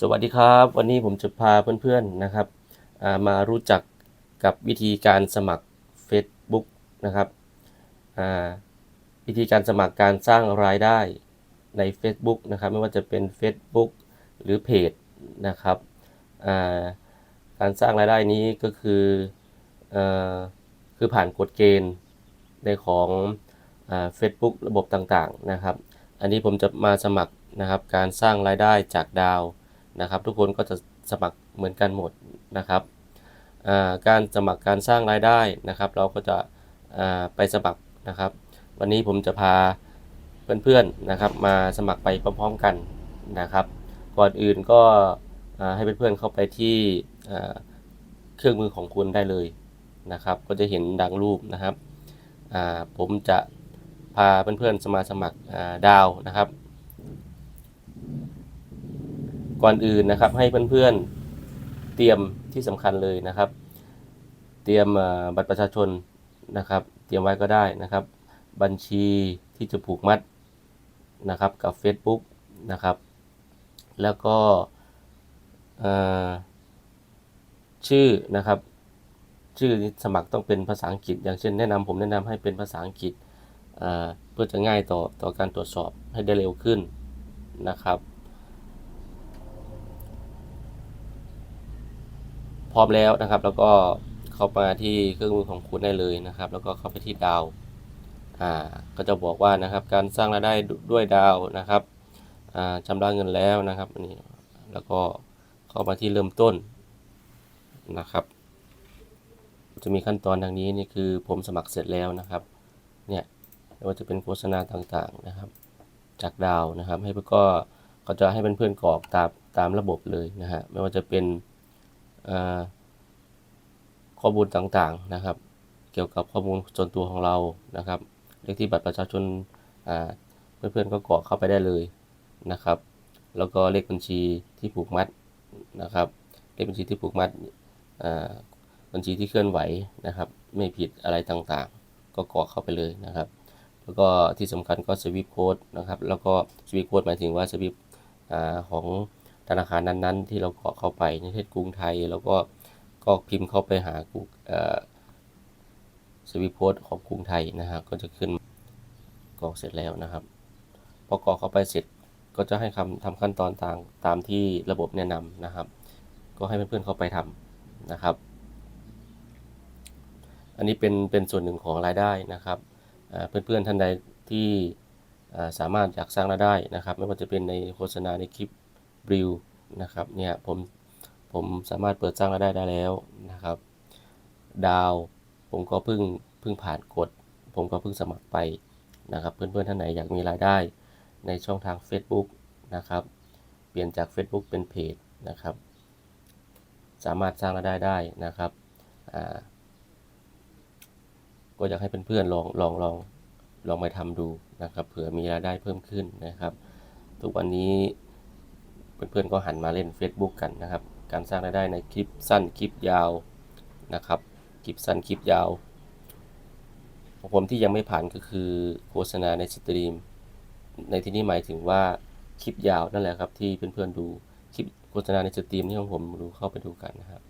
สวัสดีครับ วันนี้ผมจะพาเพื่อนๆนะครับามารู้จักกับวิธีการสมัคร Facebook นะครับวิธีการสมัครการสร้างรายได้ใน Facebook นะครับ ไม่ว่าจะเป็น Facebook หรือเพจนะครับาการสร้างรายได้นี้ก็คืออคือผ่านกฎเกณฑ์ในของอ่า Facebook ระบบต่างๆนะครับ อันนี้ผมจะมาสมัครนะครับการสร้างรายได้จากดาว นะครับ ทุกคนก็จะสมัครเหมือนกันหมดนะครับการสมัครการสร้างรายได้นะครับ เราก็จะไปสมัครนะครับ วันนี้ผมจะพาเพื่อนๆนะครับ มาสมัครไปพร้อมๆกันนะครับ ก่อนอื่นก็ให้เพื่อนๆเข้าไปที่เครื่องมือของคุณได้เลยนะครับ ก็จะเห็นดังรูปนะครับผมจะพาเพื่อนๆสมาสมัครดาวนะครับ ก่อนอื่นนะครับ ให้เพื่อนๆเตรียมที่สำคัญเลยนะครับ เตรียมบัตรประชาชนนะครับ เตรียมไว้ก็ได้นะครับ บัญชีที่จะผูกมัดนะครับกับ Facebook นะครับ แล้วก็ชื่อนะครับชื่อสมัครต้องเป็นภาษาอังกฤษ อย่างเช่นแนะนำผมแนะนำให้เป็นภาษาอังกฤษเพื่อจะง่ายต่อต่อการตรวจสอบให้ได้เร็วขึ้นนะครับ ร้อมแล้วนะครับ แล้วก็เข้ามาที่เครื่องมือของคุณได้เลยนะครับ แล้วก็เข้าไปที่ดาวอ่าก็จะบอกว่านะครับการสร้างรายได้ด้วยดาวนะครับอ่าชำระเงินแล้วนะครับอันนี้แล้วก็เข้ามาที่เริ่มต้นนะครับ จะมีขั้นตอนดังนี้นี่คือผมสมัครเสร็จแล้วนะครับเนี่ยไม่ว่าจะเป็นโฆษณาต่างๆนะครับ จากดาวนะครับ ให้เพื่อนก็เขาจะให้เพื่อนๆกรอกตามตามระบบเลยนะฮะไม่ว่าจะเป็น ข้อมูลต่างๆนะครับ เกี่ยวกับข้อมูลส่วนตัวของเรานะครับ เลขที่บัตรประชาชนอ่าเพื่อนๆก็กรอกเข้าไปได้เลยนะครับ แล้วก็เลขบัญชีที่ผูกมัดนะครับ เลขบัญชีที่ผูกมัดบัญชีที่เคลื่อนไหวนะครับ ไม่ผิดอะไรต่างๆ ก็กรอกเข้าไปเลยนะครับ แล้วก็ที่สำคัญก็สวิปโค้ดนะครับ แล้วก็สวิปโค้ดหมายถึงว่าสวิปของ ธนาคารนั้นๆ ที่เรากรอกเข้าไปในเช่นกรุงไทยแล้วก็ก็พิมพ์เข้าไปหากูสวิปโค้ดของกรุงไทยนะฮะก็จะขึ้นกรอกเสร็จแล้วนะครับพอกรอกเข้าไปเสร็จก็จะให้คำทำขั้นตอนตางตามที่ระบบแนะนำนะครับ ก็ให้เพื่อนๆเข้าไปทำนะครับ อันนี้เป็นเป็นส่วนหนึ่งของรายได้นะครับเพื่อนๆท่านใดที่สามารถอยากสร้างรายได้นะครับ ไม่ว่าจะเป็นในโฆษณาในคลิป บิลนะครับเนี่ยผมผมสามารถเปิดสร้างรายได้ได้แล้วนะครับ ดาวผมก็เพิ่งเพิ่งผ่านกฎ ผมก็เพิ่งสมัครไปนะครับ เพื่อนๆท่านไหนอยากมีรายได้ในช่องทาง Facebook นะครับ เปลี่ยนจาก Facebook เป็นเพจนะครับ สามารถสร้างรายได้ได้นะครับก็อยากให้เพื่อนๆลองลองลองลองไปทำดูนะครับ เผื่อมีรายได้เพิ่มขึ้นนะครับ ทุกวันนี้ เพื่อนๆก็หันมาเล่น Facebook กันนะครับ การสร้างรายได้ในคลิปสั้นคลิปยาวนะครับ คลิปสั้นคลิปยาว ของผมที่ยังไม่ผ่านก็คือโฆษณาในสตรีม ในที่นี้หมายถึงว่าคลิปยาวนั่นแหละครับที่เพื่อนๆดูคลิปโฆษณาในสตรีมที่ของผมดูเข้าไปดูกันนะครับ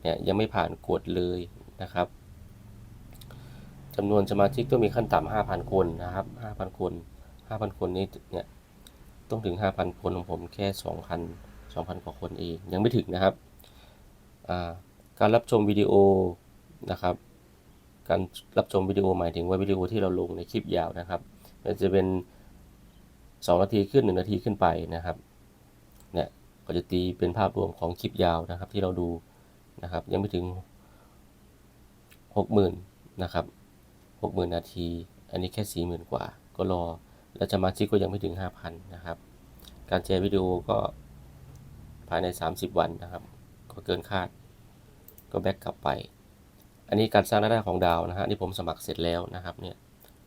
เนี่ยยังไม่ผ่านกฎเลยนะครับจำนวนสมาชิกต้องมีขั้นต่ำ5,000 คนนะครับ 5,000 คน 5,000 คนนี้เนี่ย ต้องถึง 5,000 คนของผมแค่ 2,000 2,000 กว่าคนเอง ยังไม่ถึงนะครับาการรับชมวิดีโอนะครับ การรับชมวิดีโอหมายถึงว่าวิดีโอที่เราลงในคลิปยาวนะครับมันจะเป็น 2 นาทีขึ้น 1 นาทีขึ้นไปนะครับเนี่ยก็จะตีเป็นภาพรวมของคลิปยาวนะครับที่เราดูนะครับ ยังไม่ถึง 60,000นะครับ60,000 นาที อันนี้แค่ 40,000 กว่า ก็รอและสมาชิกก็ยังไม่ถึง 5,000 นะครับ การแชร์วิดีโอก็ภายใน 30 วันนะครับ ก็เกินคาด ก็แบ็กกลับไป อันนี้การสร้างรายได้ของดาวนะฮะนี่ผมสมัครเสร็จแล้วนะครับเนี่ย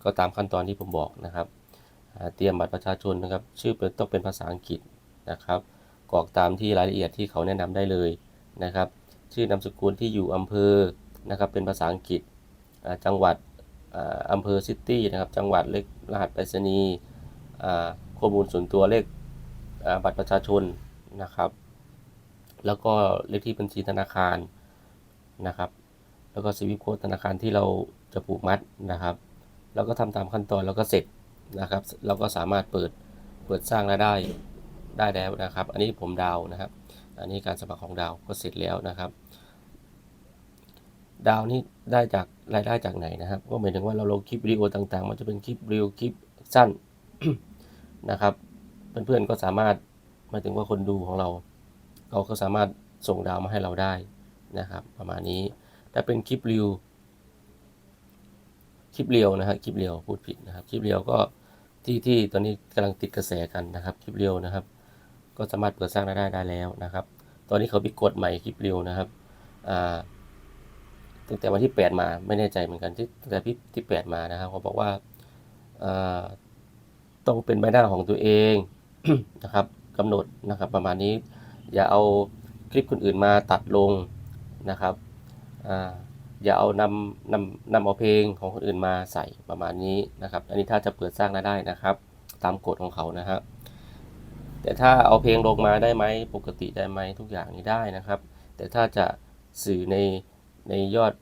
ก็ตามขั้นตอนที่ผมบอกนะครับ เตรียมบัตรประชาชนนะครับ ชื่อเป็นต้องเป็นภาษาอังกฤษนะครับกรอกตามที่รายละเอียดที่เขาแนะนำได้เลยนะครับ ชื่อนามสกุลที่อยู่อำเภอนะครับเป็นภาษาอังกฤษจังหวัดอ่าอำเภอซิตี้นะครับ จังหวัดเลขรหัสไปรษณีย์ข้อมูลส่วนตัวเลข บัตรประชาชนนะครับ แล้วก็เลขที่บัญชีธนาคารนะครับ แล้วก็สวิปโค้ดธนาคารที่เราจะผูกมัดนะครับ แล้วก็ทำตามขั้นตอนแล้วก็เสร็จนะครับ เราก็สามารถเปิดเปิดสร้างรายได้ได้แล้วนะครับ อันนี้ผมดาวนะครับ อันนี้การสมัครของดาวก็เสร็จแล้วนะครับ ดาวนี่ได้จากรายได้จากไหนนะครับ ก็หมายถึงว่าเราลงคลิปวิดีโอต่างๆ มันจะเป็นคลิปเรียวคลิปสั้นนะครับ เพื่อนๆก็สามารถหมายถึงว่าคนดูของเราเขาก็สามารถส่งดาวมาให้เราได้นะครับ ประมาณนี้ถ้าเป็นคลิปรีวคลิปเรียวนะฮะคลิปเรียวพูดผิดนะครับคลิปเรียวก็ที่ที่ตอนนี้กำลังติดกระแสกันนะครับคลิปเรียวนะครับ ก็สามารถเปิดสร้างรายได้ได้แล้วนะครับ ตอนนี้เขามีกฎใหม่คลิปเรียวนะครับอ่าตั้งแต่วันที่ 8 มาไม่แน่ใจเหมือนกันที่ตั้งแต่ที่ที่ 8 มานะครับเขาบอกว่าต้องเป็นใบหน้าของตัวเอง นะครับกำหนดนะครับประมาณนี้อย่าเอาคลิปคนอื่นมาตัดลงนะครับอย่าเอานำนำนำเอาเพลงของคนอื่นมาใส่ประมาณนี้นะครับ อันนี้ถ้าจะเปิดสร้างรายได้นะครับ ตามกฎของเขานะครับแต่ถ้าเอาเพลงลงมาได้ไหมปกติได้ไหมทุกอย่างนี้ได้นะครับ แต่ถ้าจะสื่อในในยอด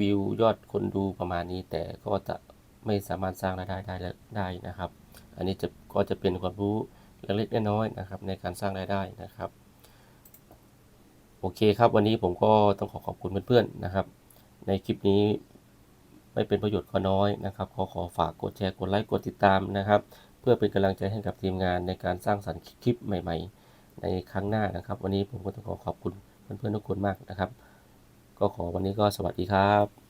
วิวยอดคนดูประมาณนี้ แต่ก็จะไม่สามารถสร้างรายได้ได้ได้นะครับ อันนี้จะก็จะเป็นความรู้ เล็กๆน้อยๆนะครับในการสร้างรายได้นะครับ โอเคครับวันนี้ผมก็ต้องขอขอบคุณเพื่อนๆนะครับ ในคลิปนี้ไม่เป็นประโยชน์ก็น้อยนะครับขอขอฝากกดแชร์กดไลค์กดติดตามนะครับ เพื่อเป็นกำลังใจให้กับทีมงานในการสร้างสรรค์คลิปใหม่ ๆ ในครั้งหน้านะครับ วันนี้ผมก็ต้องขอขอบคุณเพื่อนๆทุกคนมากนะครับ ก็ขอวันนี้ก็สวัสดีครับ